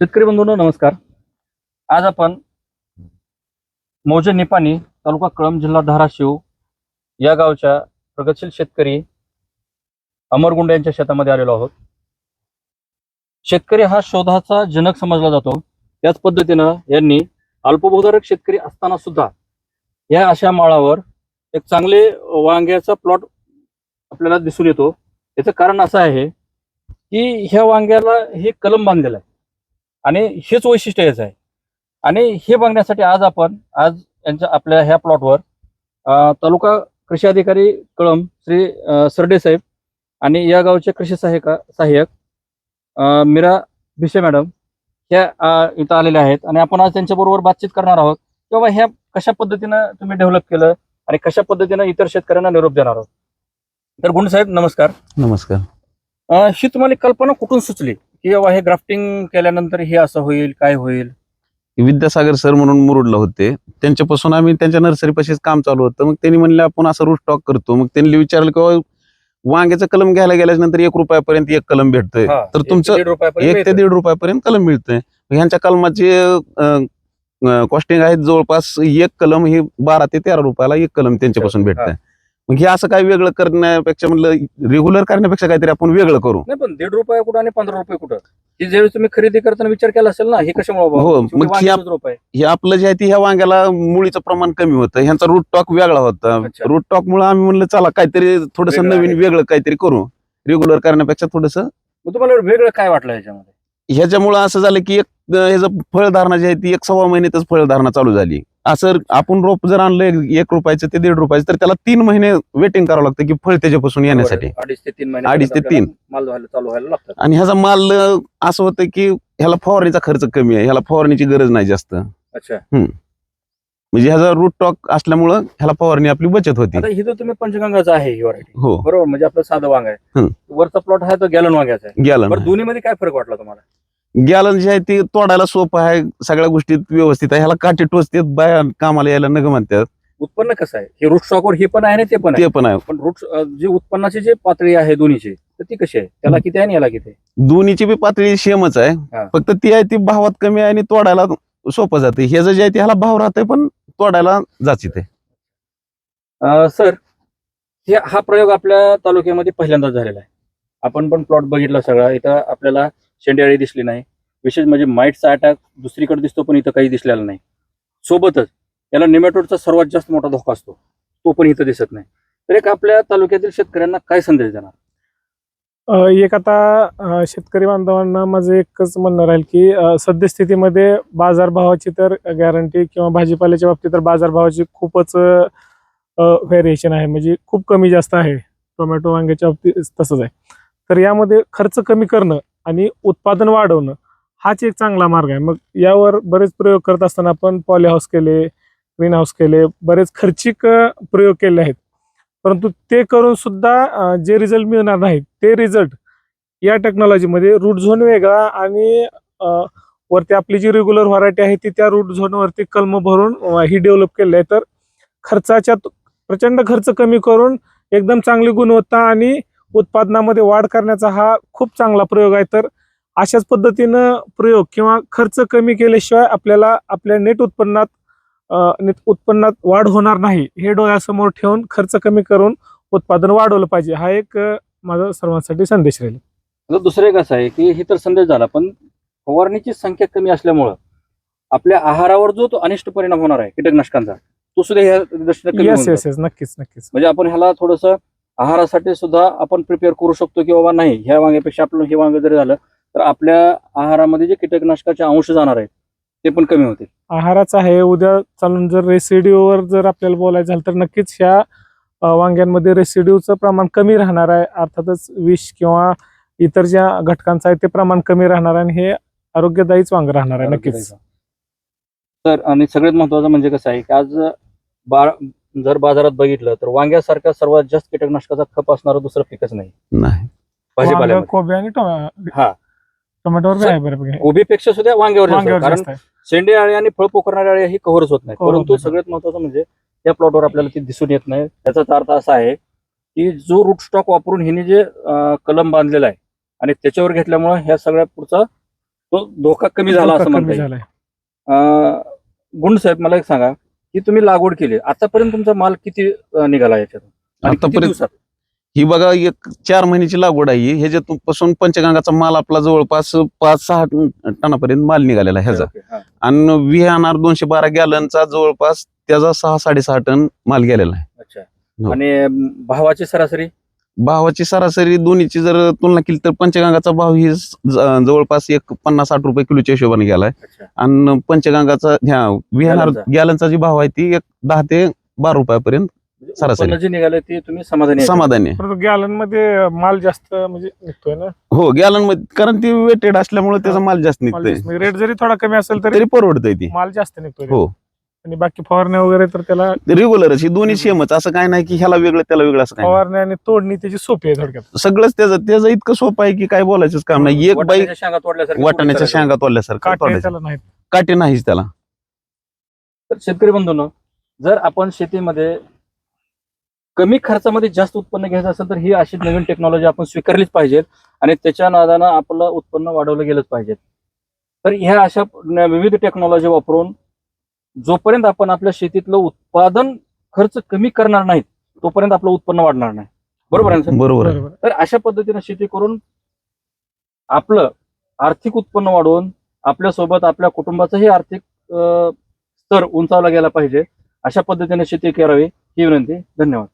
शेतकरी बंधूंनो नमस्कार. आज आपण मौजे निपाणी तालुका कळंब जिल्हा धाराशिव या गावच्या प्रगतशील शेतकरी अमरगुंड यांच्या शेतामध्ये आलेलो आहोत. शेतकरी हा शोधाचा जनक समजला जातो. त्याच पद्धतीनं यांनी अल्पभूधारक शेतकरी असताना सुद्धा या अशा माळावर एक चांगले वांग्याचा प्लॉट आपल्याला दिसून येतो. याचं कारण असं आहे की ह्या वांग्याला हे कलम बांधलेलं आहे. आणि हेच वैशिष्ट्य याचं आहे. आणि हे बघण्यासाठी आज आपण आज यांच्या आपल्या ह्या प्लॉटवर तालुका कृषी अधिकारी कळम श्री सरडे साहेब आणि या गावचे कृषी सहाय्यक सहाय्यक मीरा भिसे मॅडम ह्या इथं आलेल्या आहेत. आणि आपण आज त्यांच्याबरोबर बातचीत करणार आहोत की बाबा ह्या कशा पद्धतीनं तुम्ही डेव्हलप केलं आणि कशा पद्धतीनं इतर शेतकऱ्यांना निरोप देणार आहोत. तर गुंड साहेब नमस्कार. नमस्कार. ही तुम्हाला कल्पना कुठून सुचली? की बाबा हे ग्राफ्टिंग केल्यानंतर हे असं होईल काय होईल? विद्यासागर सर म्हणून मुरुडला होते. त्यांच्यापासून आम्ही त्यांच्या नर्सरीपाशीच काम चालू होतं. मग त्यांनी म्हणले आपण असं रूट स्टॉक करतो. मग त्यांनी विचारलं की वांग्याचं कलम घ्यायला गेल्याच्यानंतर एक रुपयापर्यंत एक कलम भेटतोय. हा, तर एक ते तुमचं दीड रुपयापर्यंत एक ते मिळतं. दीड रुपयापर्यंत कलम मिळतंय. ह्यांच्या कलमाचे कॉस्टिंग आहे जवळपास एक कलम हे बारा ते तेरा रुपयाला एक कलम त्यांच्यापासून भेटतंय. मग हे असं काय वेगळं करण्यापेक्षा म्हणलं रेग्युलर करण्यापेक्षा काहीतरी आपण वेगळं करू. नाही पण दीड रुपये कुठं आणि पंधरा रुपये कुठं? ही ज्यावेळी तुम्ही खरेदी करताना विचार केला असेल ना हे कशामुळे? हो, शेवटी मग ह्या- वांग्याचंच रुपये हे आपलं जे आहे ते ह्या वांग्याला मुळीचं प्रमाण कमी होतं. ह्यांचा रूट टॉक वेगळा होता. अच्छा. रूट टॉक मुळे आम्ही म्हणलं चला काहीतरी थोडस वेगळं नवीन आहे. वेगळं काहीतरी करू. रेग्युलर करण्यापेक्षा थोडस मग तुम्हाला वेगळं काय वाटलं याच्यामध्ये ह्याच्यामुळं असं झालं की एक अं, ह्याचं फळधारणा जी आहे ती एक सव्वा महिन्यातच फळधारणा चालू झाली. असं आपण रोप जर आणलं एक- रुपयाचं ते दीड रुपयाचं तर त्याला तीन महिने वेटिंग करावं लागतं की फळ त्याच्यापासून येण्यासाठी. अडीच ते तीन महिने अडीच ते तीन. माल व्हायला चालू व्हायला लागतात आणि ह्याचा माल असं होतं की ह्याला फवारणीचा खर्च कमी आहे ह्याला फवारणीची गरज नाही जास्त. अच्छा. म्हणजे ह्याचा रूट टॉक असल्यामुळं ह्याला फवारणी आपली बचत होती. ही तर तुम्ही पंचगंगाचं आहे ही व्हरायटी हो. बरोबर म्हणजे आपलं साधं वांग आहे. वरचा प्लॉट आहे तो गॅलन वांग्याचा आहे. गेलं बरं दोन्ही मध्ये काय फरक वाटला तुम्हाला? गॅलन जे आहे ते तोडायला सोपं आहे सगळ्या गोष्टीत व्यवस्थित आहे. ह्याला काठी टोचतेत बाया कामाला यायला नग म्हणतात. उत्पन्न कसं आहे? हे रूट स्टॉकवर हे पण आहे आणि ते पण ते पण आहे. पण रूट जी उत्पन्नाची जी पातळी आहे दोन्हीची तर ती कशी आहे? त्याला किती आहे आणि याला किती? आहे? दोन्हीची बी पातळी सेमच आहे. हा. फक्त ती आहे ती भावात कमी आहे आणि तोडायला सोपं जाते. हे जे आहे ते ह्याला भाव राहते पण तोडायला जाची ते अं, सर हे हा प्रयोग आपल्या तालुक्यामध्ये पहिल्यांदाच झालेला आहे. आपण पण प्लॉट बघितला सगळा. इथं आपल्याला शेंडेअळी दिसली नाही. विशेष म्हणजे माईटचा अटॅक दुसरीकडे दिसतो पण इथं काही दिसलेला नाही. सोबतच याला निमॅटोडचा सर्वात जास्त मोठा धोका असतो. तो पण इथं दिसत नाही. तर एक आपल्या तालुक्यातील शेतकऱ्यांना काय संदेश देणार? एक आता शेतकरी बांधवांना माझं एकच म्हणणं राहील की सद्यस्थितीमध्ये बाजारभावाची तर गॅरंटी किंवा भाजीपाल्याच्या बाबतीत तर बाजारभावाची खूपच व्हेरिएशन आहे. म्हणजे खूप कमी जास्त आहे. टोमॅटो वांग्याच्या बाबतीत तसंच आहे. तर यामध्ये खर्च कमी करणं आणि उत्पादन वाढवणं हाच एक चांगला मार्ग आहे. मग यावर बरेच प्रयोग करत असताना आपण पॉली हाऊस केले ग्रीन हाऊस केले बरेच खर्चिक प्रयोग केले आहेत. परंतु ते करून सुद्धा जे रिझल्ट मिळणार नाहीत ते रिझल्ट या टेक्नॉलॉजीमध्ये रूट झोन वेगळा आणि वरती आपली जी रेग्युलर व्हरायटी आहे ती त्या रूट झोनवरती कलम भरून ही डेव्हलप केली आहे. तर खर्चाच्या प्रचंड खर्च कमी करून एकदम चांगली गुणवत्ता आणि उत्पादनामध्ये वाढ करण्याचा हा खूप चांगला प्रयोग आहे. तर अशाच पद्धतीनं प्रयोग किंवा खर्च कमी केल्याशिवाय आपल्याला आपल्या नेट उत्पन्नात नेट उत्पन्नात वाढ होणार नाही. हे डोळ्यासमोर ठेवून खर्च कमी करून उत्पादन वाढवलं पाहिजे. हा एक माझा सर्वांसाठी संदेश राहील. दुसरं एक असं आहे की हे तर संदेश झाला पण फवारणीची संख्या कमी असल्यामुळं आपल्या आहारावर जो तो अनिष्ट परिणाम होणार आहे कीटकनाशकांचा तो सुद्धा ह्या दृष्टीने. येस येस नक्कीच नक्कीच. म्हणजे आपण ह्याला थोडस आहारासाठी सुद्धा आपण प्रिपेअर करू शकतो की बाबा नाही ह्या वांग्यापेक्षा आपलं हे वांग जरी झालं तर आपल्या आहारामध्ये जे कीटकनाशकाचे अंश जाणार आहेत ते पण कमी होतील. आहाराचा आहे उद्या चालून जर रेसिड्यूवर जर आपल्याला बोलायचं झालं तर नक्कीच ह्या वांग्यांमध्ये रेसिड्यूचं प्रमाण कमी राहणार आहे. अर्थातच विष किंवा इतर ज्या घटकांचं आहे ते प्रमाण कमी राहणार आहे आणि हे आरोग्यदायीच वांग राहणार आहे नक्कीच. तर आणि सगळ्यात महत्वाचं म्हणजे कसं आहे की आज बा जर बाजारात बघितलं तर वांग्यासारखा सर्वात जास्त कीटकनाशकाचा खप असणारं दुसरं पिकच नाही. नाही. वांग, भाजीपाल्यामध्ये कोबी आणि टोमॅ- हा. टोमॅटोवर बी सर, आहे बऱ्यापैकी कोबीपेक्षा सुद्धा वांग्यावर जास्त आहे. वांग्यावर कारण जास्त आहे. शेंडे आळी आणि फळ पोखरणारी आळी ही कव्हरच होत नाही Cover होत परंतु नाही. सगळ्यात महत्वाचं म्हणजे या प्लॉटवर आपल्याला ती दिसून येत नाही. त्याचा अर्थ असा आहे की जो रूट स्टॉक वापरून हिने जे अं, कलम बांधलेला आहे आणि त्याच्यावर घेतल्यामुळे ह्या सगळ्या पुढचा तो धोका कमी झाला असं धोका म्हणता कमी येईल. झालाय. अं, गुंड साहेब मला एक सांगा. की तुम्ही लागवड केली. आतापर्यंत तुमचा माल किती अं, निघाला याच्यात आणि किती आतापर्यंत दिवसात? ही बघा एक चार महिन्याची लागवड आहे ही. ह्याच्यापासून पंचगंगाचा माल आपला जवळपास पाच सहा टनापर्यंत माल निघालेला आहे ह्याचा. ओके, हा. आणि व्हीएनआर दोनशे बारा गॅलनचा जवळपास त्याचा सहा साडेसहा टन माल गेलेला आहे. अच्छा. हो. आणि अं, भावाची सरासरी? भावाची सरासरी दोन्हीची जर तुलना केली तर पंचगंगाचा भाव ही ज- जवळपास एक पन्नास साठ रुपये किलोच्या हिशोबाने गेलाय. अच्छा. आणि पंचगंगाचा ह्या व्हीएनआर गॅलनचा. गॅलनचा जी भाव आहे ती एक दहा ते बारा रुपयापर्यंत म्हणजे सरासरी. उत्पन्न जे निघालं ते तुम्ही समाधानी आहे? समाधानी आहे. परंतु गॅलनमध्ये माल जास्त म्हणजे निघतोय ना? हो गॅलनमध्ये कारण ती वेटेड असल्यामुळे त्याचा माल जास्त निघतोय. रेट जरी थोडा कमी असेल तरी तरी परवडतंय ती. माल जास्त निघतोय. हो. आणि बाकी फवारण्या वगैरे तर त्याला रेग्युलरच ही दोन्ही सेमच असं काय नाही की ह्याला वेगळं त्याला वेगळं असं काय नाही. फवारण्या आणि तोडणी त्याची सोपी आहे थोडक्यात. सगळंच त्याचं त्याचं इतकं सोपं आहे की काय बोलायचंच काम नाही. एक बाई वाटाण्याच्या शेंगा तोडल्यासारखं वाटाण्याच्या तोडून शेंगा तोडल्यासारखं काटे तोडायचं. त्याला नाहीत. काटे नाहीच त्याला. तर शेतकरी बंधूंनो जर आपण शेतीमध्ये कमी खर्चामध्ये जास्त उत्पन्न घ्यायचं असेल तर ही अशी नवीन टेक्नॉलॉजी आपण स्वीकारलीच पाहिजे आणि त्याच्या नादानं आपलं उत्पन्न वाढवलं गेलंच पाहिजे. तर ह्या अशा न- विविध टेक्नॉलॉजी वापरून जोपर्यंत आपण आपल्या शेतीतलं उत्पादन खर्च कमी करणार नाहीत तोपर्यंत आपलं उत्पन्न वाढणार नाही. बरोबर आहे ना? बरोबर आहे. तर अशा पद्धतीने शेती करून आपलं आर्थिक उत्पन्न वाढवून आपल्यासोबत आपल्या कुटुंबाचंही आर्थिक अं, स्तर उंचावला गेला पाहिजे अशा पद्धतीने शेती करावी ही विनंती. धन्यवाद.